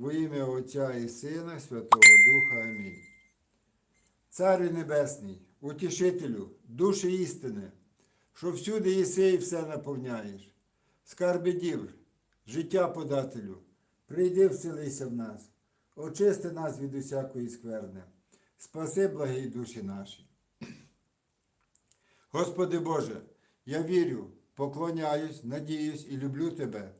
Во ім'я Отця і Сина Святого Духа Амінь. Царю Небесний, утішителю, душі істини, що всюди єси і все наповняєш. Скарби дівр, життя подателю, прийди вселися в нас, очисти нас від усякої скверни, спаси благі душі наші. Господи Боже, я вірю, поклоняюсь, надіюсь і люблю Тебе.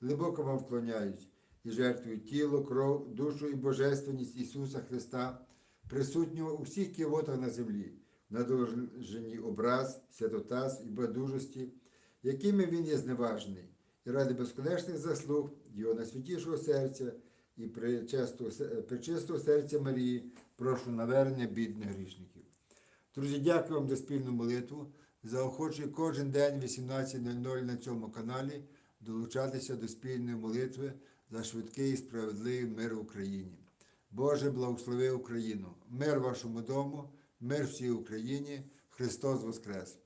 глибоко вам вклоняюсь і жертвую тіло, кров, душу і божественність Ісуса Христа, присутнього у всіх ківотах на землі, в надолженні образ, святотаз і байдужості, якими Він є зневажений, і ради безконечних заслуг Його найсвятішого серця і пречистого серця Марії, прошу навернення бідних грішників. Друзі, дякую вам за спільну молитву. Заохочую кожен день 18.00 на цьому каналі долучатися до спільної молитви за швидкий і справедливий мир в Україні. Боже, благослови Україну, мир вашому дому, мир всій Україні, Христос Воскрес!